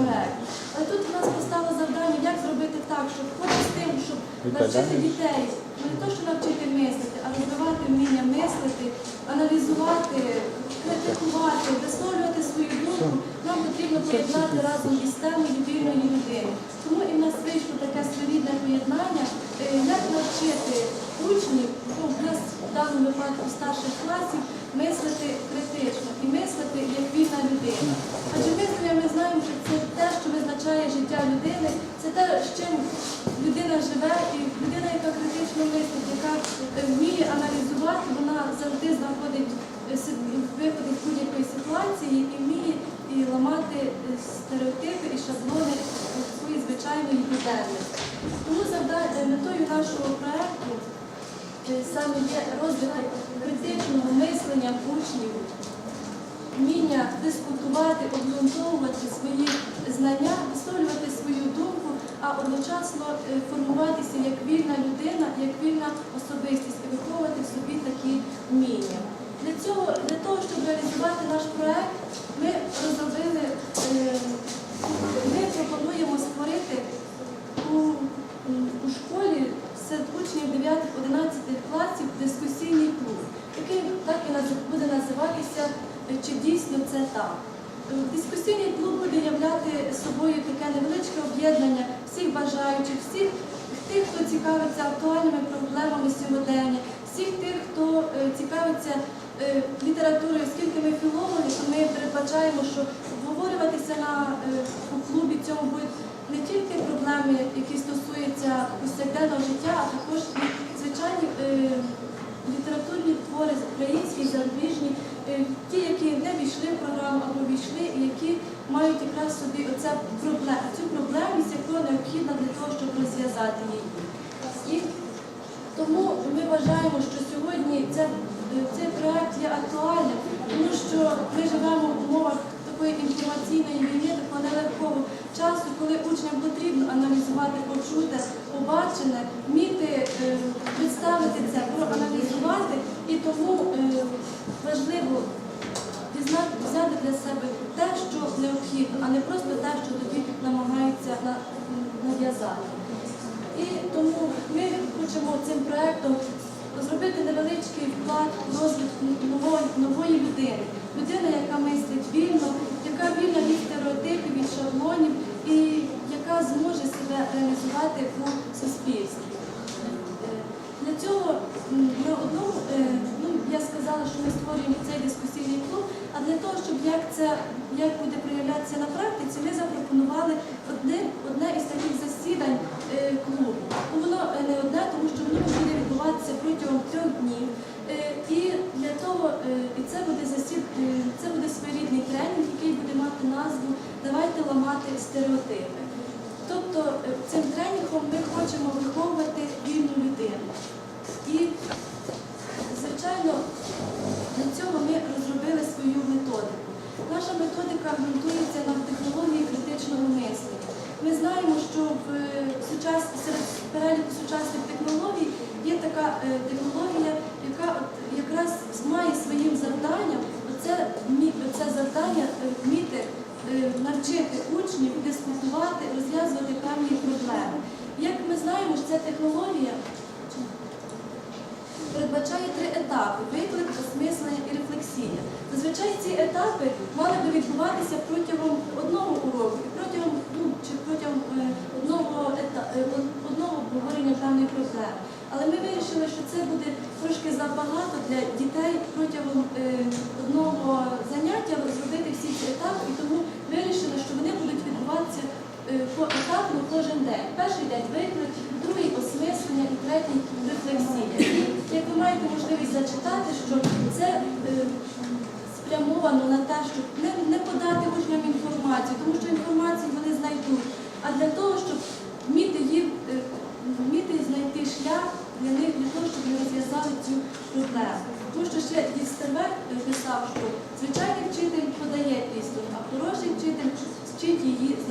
проект. Але тут у нас постало завдання, як зробити так, щоб хоч з тим, щоб навчити дітей, не то, що навчити мислити, а розвивати вміння мислити, аналізувати, критикувати, висловлювати свою думку, нам потрібно поєднати разом із темою вільної людини. Тому і в нас вийшло таке своєрідне поєднання, е, як навчити учнів, ну, в нас в даному випадку старших класів, мислити критично і мислити як вільна людина. Адже мислення ми знаємо, що це те, що визначає життя людини, це те, з чим людина живе, і людина, яка критично мислить, яка е, вміє аналізувати, вона завжди знаходить е, си- з будь-якої ситуації і вміє і ламати е, стереотипи і шаблони своєї звичайної буденності. Тому завда- е, метою нашого проекту е, саме є розвиток критичного мислення учнів, вміння дискутувати, обґрунтовувати свої знання, висловлювати свою думку, а одночасно е, формуватися як вільна людина, як вільна особистість і виховувати в собі такі вміння. Для цього, для того, щоб реалізувати наш проект, ми розробили, е, ми пропонуємо створити у, у школі серед учнів 9-11 класів дискусійний клуб, який так і наз- буде називатися е, Чи дійсно це так. Дискусійний клуб буде являти собою таке невеличке об'єднання всіх бажаючих, всіх тих, хто цікавиться актуальними проблемами сьогодення, всіх тих, хто е, цікавиться е, літературою, оскільки ми філологи, то ми передбачаємо, що обговорюватися на е, у клубі цьому будуть не тільки проблеми, які стосуються повсякденного життя, а також звичайні літературні твори українські, зарубіжні, ті, які не війшли в програму або війшли, і які мають якраз собі оце проблем, цю проблемність, яка необхідна для того, щоб розв'язати її. І тому ми вважаємо, що сьогодні ця, е, цей проект є актуальним, тому що ми живемо в умовах такої інформаційної війни, такого нелегкого часу, коли учням потрібно аналізувати почуте, побачене, вміти е, представити це, проаналізувати, і тому е, важливо взяти для себе те, що необхідно, а не просто те, що тобі намагаються нав'язати. І тому ми хочемо цим проектом зробити невеличкий вклад в розвиток нової, нової людини. Людина, яка мислить вільно, яка вільна від стереотипів, від шаблонів і зможе себе реалізувати у суспільстві. Е, Для цього м, на одному, е, ну я сказала, що ми створюємо цей дискусійний клуб, а для того, щоб як це як буде проявлятися на практиці, ми запропонували одне, одне із таких засідань е, клубу. Ну, воно не одне, тому що воно буде відбуватися протягом трьох днів. І для того, і це буде засід, це буде своєрідний тренінг, який буде мати назву Давайте ламати стереотипи. Цим тренінгом ми хочемо виховувати вільну людину. І, звичайно, для цього ми розробили свою методику. Наша методика ґрунтується на технології критичного мислення. Ми знаємо, що в серед переліку сучасних технологій є така е, технологія, яка якраз має своїм завданням оце, оце завдання навчити учнів дискутувати, розв'язувати певні проблеми. Як ми знаємо, ця технологія передбачає три етапи виклик, осмислення і рефлексія. Зазвичай ці етапи мали би відбуватися протягом одного уроку протягом ну, чи протягом е, одного ета, е, одного обговорення певної проблеми. Але ми вирішили, що це забагато для дітей протягом е, одного заняття зробити всі ці етапи, і тому вирішили, що вони будуть відбуватися е, поетапно кожен день. Перший день виклик, другий осмислення і третій рефлексія. Як ви маєте можливість зачитати, що це е, спрямовано на те, щоб не подати учням інформацію,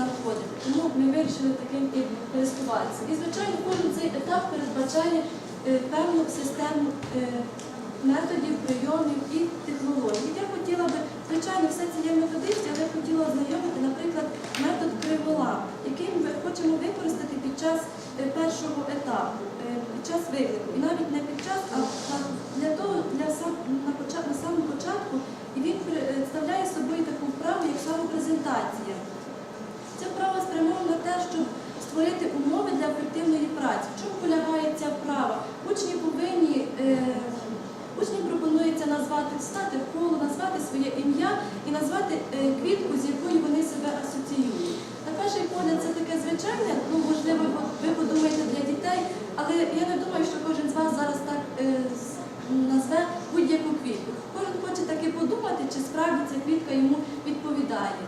знаходимо. Тому ми вирішили таким і користуватися. І, звичайно, кожен цей етап передбачає е, певну систему е, методів, прийомів і технологій. Я хотіла би, звичайно, все це є методичні, але я хотіла ознайомити, наприклад, метод кривола, який ми хочемо використати під час е, першого етапу, під час виклику. І навіть не під час, а для того, для сам, на, початку, на самому початку, і він представляє собою таку вправу, як самопрезентація щоб створити умови для ефективної праці. В чому полягає ця вправа? Учні повинні, е, учням пропонується назвати, стати в коло, назвати своє ім'я і назвати е, квітку, з якою вони себе асоціюють. На перший погляд це таке звичайне, ну можливо, ви подумаєте для дітей, але я не думаю, що кожен з вас зараз так е, з- назве будь-яку квітку. Кожен хоче таки подумати, чи справді ця квітка йому відповідає.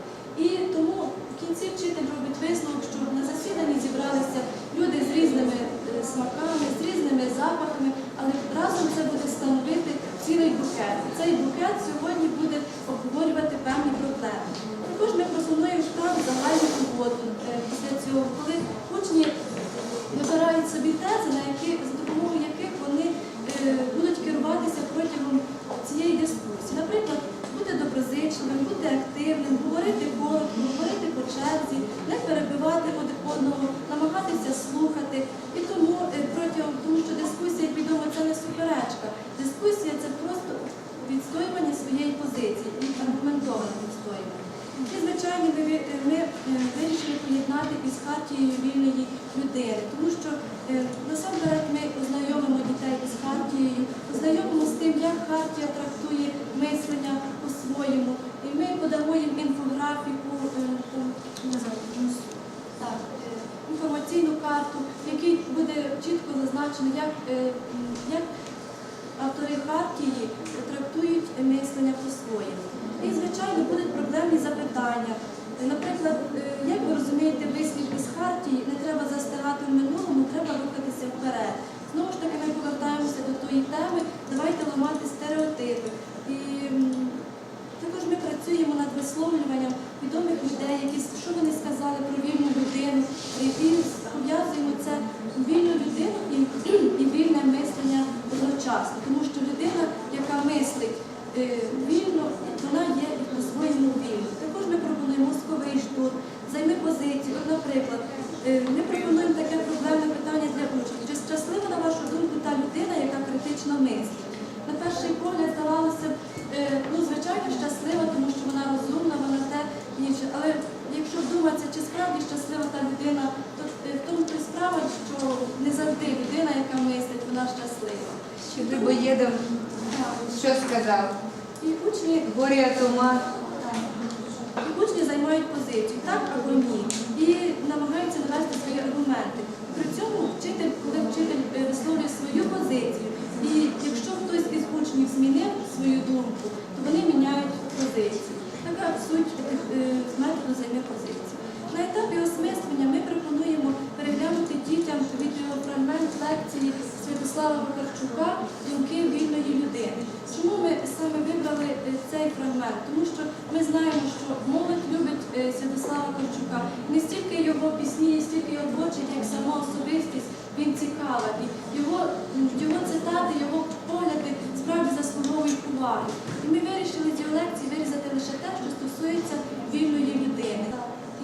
І тому в кінці вчитель робить висновок, що на засіданні зібралися люди з різними е, смаками, з різними запахами, але разом це буде становити цілий букет. І цей букет сьогодні буде обговорювати певні проблеми. Також ми пропонуємо там угоду е, після цього, коли учні вибирають собі тези, на які, за допомогою яких вони е, будуть керуватися протягом цієї дискусії. Наприклад, бути доброзичливим, бути активним, говорити коротко, говорити по черзі, не перебивати один одного, намагатися слухати. І тому е, протягом тому, що дискусія, відомо, це не суперечка. Дискусія це просто відстоювання своєї позиції аргументоване відстоювання. І, звичайно, ми, ви- ми е, із хартією вільної людини, тому що е, насамперед ми ознайомимо дітей із хартією, ознайомимо з тим, як хартія трактує мислення по-своєму. І ми подамо їм інфографіку, е, е, інформаційну карту, в якій буде чітко зазначено, як автори хартії трактують мислення по-своєму. І, звичайно, будуть проблемні запитання. Наприклад, е, як ви розумієте вислів із хартії, не треба застигати в минулому, треба рухатися вперед. Знову ж таки, ми повертаємося до тої теми, давайте ламати стереотипи. І також ми працюємо над висловлюванням відомих людей, які що вони сказали про вільну людину, і пов'язуємо це вільну людину і вільне мислення одночасно, тому що людина, яка мислить е, вільно, вона є і по-своєму вільна. Також ми пропонуємо штурм, займи позицію. От, наприклад, е, ми пропонуємо таке проблемне питання для учнів. Чи щаслива, на вашу думку, та людина, яка критично мислить? На перший погляд здавалося б, е, ну, звичайно, щаслива, тому що вона розумна, вона те інше. Але якщо вдуматися, чи справді щаслива та людина, то е, в тому то справа, що не завжди людина, яка мислить, вона щаслива. Ще Грибоєдов що сказав? І учні Горе Тома. І учні займають позицію, так або ні, і намагаються навести свої аргументи. При цьому вчитель, коли вчитель висловлює свою позицію, і якщо хтось із учнів змінив свою думку, то вони міняють позицію. Така суть е, методу займе позицію. На етапі осмислення ми пропонуємо переглянути дітям відеофрагмент лекції Святослава Вакарчука Думки вільної людини. Чому ми саме вибрали е, цей фрагмент? Тому що ми знаємо, що Святослава Не стільки його пісні, стільки його творчість, як сама особистість, він цікавий. І його, м, його цитати, його погляди справді заслуговують уваги. І ми вирішили з його лекції вирізати лише те, що стосується вільної людини.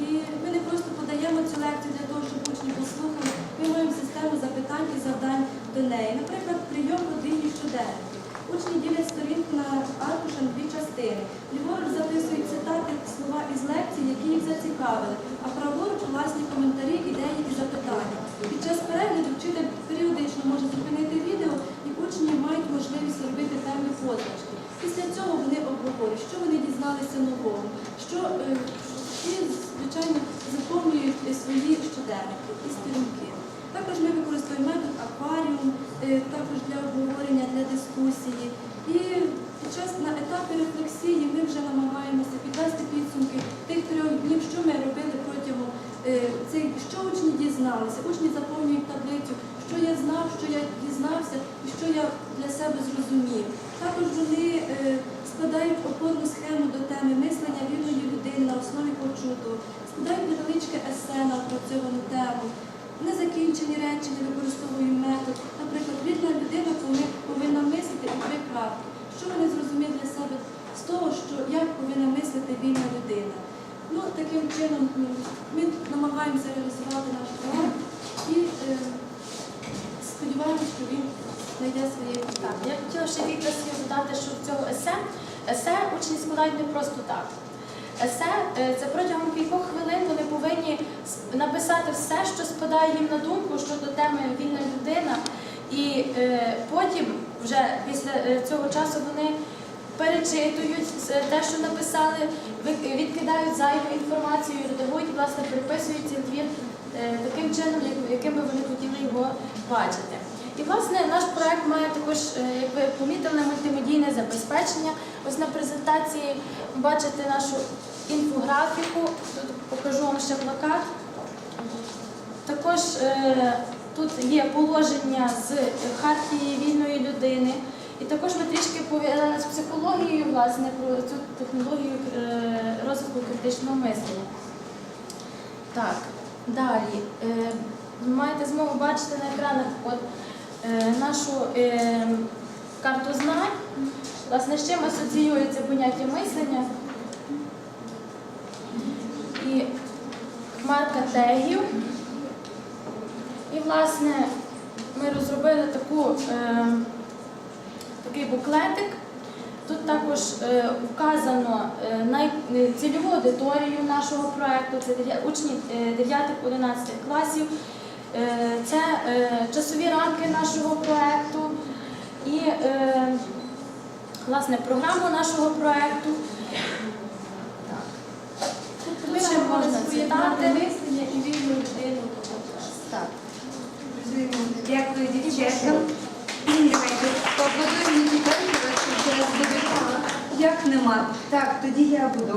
І ми не просто подаємо цю лекцію для того, щоб учні послухали. Ми маємо систему запитань і завдань до неї. Наприклад, прийом годинні щоденники. Учні ділять сторінку на аркуша на дві частини. Ліворуч записують цитати, слова із лекцій, які їх зацікавили, а праворуч власні коментарі, ідеї і запитання. Під час перегляду вчитель періодично може зупинити відео, і учні мають можливість робити певні позначки. Після цього вони обговорюють, що вони дізналися нового, що е, і, звичайно, заповнюють свої щоденники і сторінки. Також ми використовуємо метод акваріум, е, також для обговорення, для дискусії. І під час на етапі рефлексії ми вже намагаємося підвести підсумки тих трьох днів, що ми робили протягом е, цих, що учні дізналися. Учні заповнюють таблицю, що я знав, що я дізнався і що я для себе зрозумів. Також вони е, складають опорну схему до теми мислення вільної людини на основі почутого, складають невеличке есе на опрацьовану тему. Незакінчені речення використовуємо метод. Наприклад, вільна людина повинна- повинна мислити і три крапки. Що вони зрозуміють для себе з того, що як повинна вільна людина. Ну, таким чином ми намагаємося реалізувати наш проект і е, сподіваємось, що він знайде своє Так, я хотіла ще кілька додати, що в цього есе, есе учні складають не просто так. Есе е, це протягом кількох хвилин вони повинні написати все, що спадає їм на думку щодо теми вільна людина. І е, потім, вже після е, цього часу, вони перечитують те, що написали, відкидають зайву інформацію, редагують, власне, переписують цей твір е, таким чином, яким би вони хотіли його бачити. І власне наш проект має також, е, як ви помітили, мультимедійне забезпечення. Ось на презентації бачите нашу інфографіку. Тут покажу вам ще плакат. Також е, тут є положення з хартії вільної людини. І також ми трішки пов'язали з психологією, власне, про цю технологію е, розвитку критичного мислення. Так, далі. Е, ви маєте змогу бачити на екранах от, е, нашу карту знань. Власне, з чим асоціюється поняття мислення. І хмарка тегів. І, власне, ми розробили таку, такий буклетик. Тут також е, вказано е, е, цільову аудиторію нашого проєкту, це учні 9-11 класів. Е, Це е, часові рамки нашого проєкту і е, власне програму нашого проєкту. Тут ще можна цитати. мислення і вільну людину. Так. Дякую, дівчатка. Давайте поаплодуємо Нікітенко, вас ще раз буде. Як нема? Так, тоді я буду.